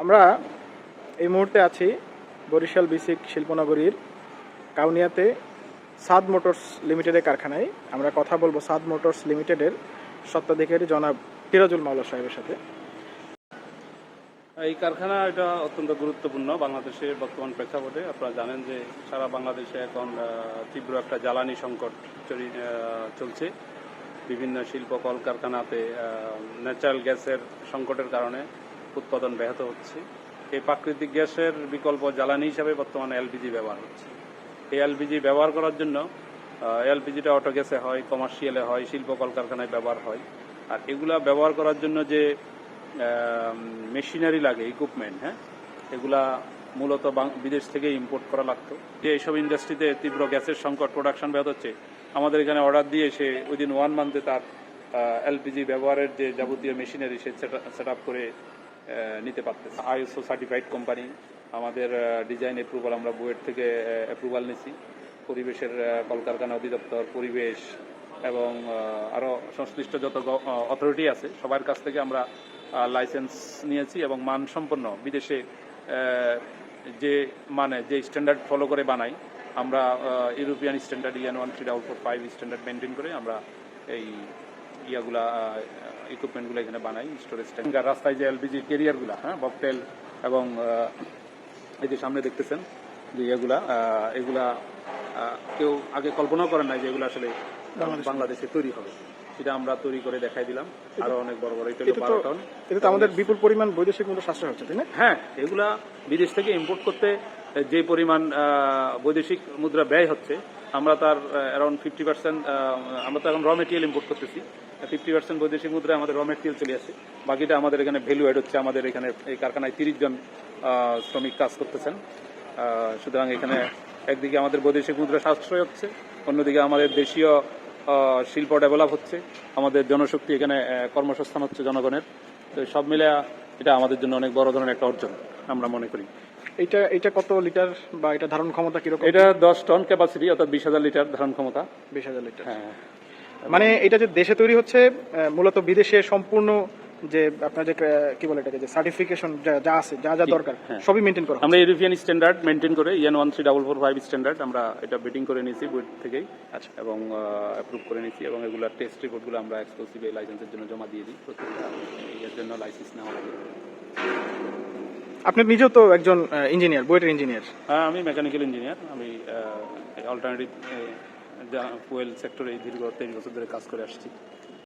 আমরা এই মুহূর্তে আছি বরিশাল বিসিক শিল্পনগরীর কাউনিয়াতে সাদ মোটরস লিমিটেডের কারখানায়। আমরা কথা বলব সাদ মোটরস লিমিটেডের সত্ত্বাধিকারী জনাব ফিরোজুল মাওলা সাহেবের সাথে। এই কারখানা এটা অত্যন্ত গুরুত্বপূর্ণ বাংলাদেশের বর্তমান প্রেক্ষাপটে। আপনারা জানেন যে সারা বাংলাদেশে এখন তীব্র একটা জ্বালানি সংকট চলি- চলছে। বিভিন্ন শিল্প কলকারখানাতে ন্যাচারাল গ্যাসের সংকটের কারণে উৎপাদন ব্যাহত হচ্ছে। এই প্রাকৃতিক গ্যাসের বিকল্প জ্বালানি হিসাবে বর্তমানে এলপিজি ব্যবহার হচ্ছে। এই এলপিজি ব্যবহার করার জন্য এলপিজিটা অটো গ্যাসে হয়, কমার্শিয়ালে হয়, শিল্প কলকারখানায় ব্যবহার হয়। আর এগুলা ব্যবহার করার জন্য যে মেশিনারি লাগে ইকুইপমেন্ট হ্যাঁ এগুলা মূলত বিদেশ থেকে ইম্পোর্ট করা লাগতো। যে এইসব ইন্ডাস্ট্রিতে তীব্র গ্যাসের সংকট প্রোডাকশন ব্যাহত হচ্ছে, আমাদের এখানে অর্ডার দিয়ে সে উইদিন ওয়ান মান্থে তার এলপিজি ব্যবহারের যে যাবতীয় মেশিনারি সেট আপ করে নিতে পারতেছে। আইএসও সার্টিফাইড কোম্পানি আমাদের ডিজাইন অ্যাপ্রুভাল আমরা বুয়েট থেকে অ্যাপ্রুভাল নিছি। পরিবেশের কলকারখানা অধিদপ্তর, পরিবেশ এবং আরও সংশ্লিষ্ট যত অথরিটি আছে, সবার কাছ থেকে আমরা লাইসেন্স নিয়েছি এবং মানসম্পন্ন বিদেশে যে মানে যে স্ট্যান্ডার্ড ফলো করে বানাই, আমরা European standard EN one three double four five standard maintain করে আমরা এই ইয়াগুলা ইকুইপমেন্টগুলো এখানে বানাই স্টোরেজ ট্যাঙ্ক রাস্তায় যে এলপিজি ক্যারিয়ারগুলা হ্যাঁ বকটেল এবং এই যে সামনে দেখতেছেন যে এগুলা আহ, কেউ আগে কল্পনাও করেন নাই যে এগুলো আসলে বাংলাদেশে তৈরি হবে। সেটা আমরা তৈরি করে দেখাই দিলাম। আরও অনেক বড় বড় এটা বারো টন। এটা তো আমাদের বিপুল পরিমাণ বৈদেশিক মূল্য সাশ্রয় হচ্ছে তাই না? হ্যাঁ এগুলা বিদেশ থেকে ইম্পোর্ট করতে যে পরিমাণ বৈদেশিক মুদ্রা ব্যয় হচ্ছে আমরা তার অ্যারাউন্ড ফিফটি পার্সেন্ট আমরা তো এখন র মেটেরিয়াল ইম্পোর্ট করতেছি। ফিফটি পার্সেন্ট বৈদেশিক মুদ্রায় আমাদের র মেটেরিয়াল চলে আসে বাকিটা আমাদের এখানে ভ্যালু অ্যাড হচ্ছে আমাদের এখানে এই কারখানায় তিরিশ জন শ্রমিক কাজ করতেছেন। সুতরাং এখানে একদিকে আমাদের বৈদেশিক মুদ্রা সাশ্রয় হচ্ছে অন্যদিকে আমাদের দেশীয় শিল্প ডেভেলপ হচ্ছে। আমাদের জনশক্তি এখানে কর্মসংস্থান হচ্ছে জনগণের। তো সব মিলে এটা আমাদের জন্য অনেক বড় ধরনের একটা অর্জন আমরা মনে করি। এটা এটা কত লিটার বা এটা ধারণ ক্ষমতা কীরকম? এটা দশ টন ক্যাপাসিটি অর্থাৎ বিশ হাজার লিটার ধারণ ক্ষমতা। বিশ হাজার লিটার। হ্যাঁ। মানে এটা যে দেশে তৈরি হচ্ছে মূলত বিদেশে সম্পূর্ণ যে আপনার যে কি বলে এটাকে যে সার্টিফিকেশন যা আছে যা যা দরকার হ্যাঁ। সবই মেনটেন করা আমরা ইউরোপিয়ান স্ট্যান্ডার্ড মেনটেন করে EN one three double four five standard আমরা এটা বেটিং করে নিয়েছি বুয়েট থেকেই আচ্ছা। এবং অ্যাপ্রুভ করে নিয়েছি এবং এগুলোর টেস্ট রিপোর্টগুলো আমরা এক্সক্লুসিভ লাইসেন্সের জন্য জমা দিয়ে দিই। প্রত্যেকটা এর জন্য লাইসেন্স নেওয়া লাগে। আপনি নিজেও তো একজন ইঞ্জিনিয়ার বুয়েটের ইঞ্জিনিয়ার হ্যাঁ আমি মেকানিক্যাল ইঞ্জিনিয়ার আমি অল্টারনেটিভ ফুয়েল সেক্টরে দীর্ঘ তেইশ বছর ধরে কাজ করে আসছি।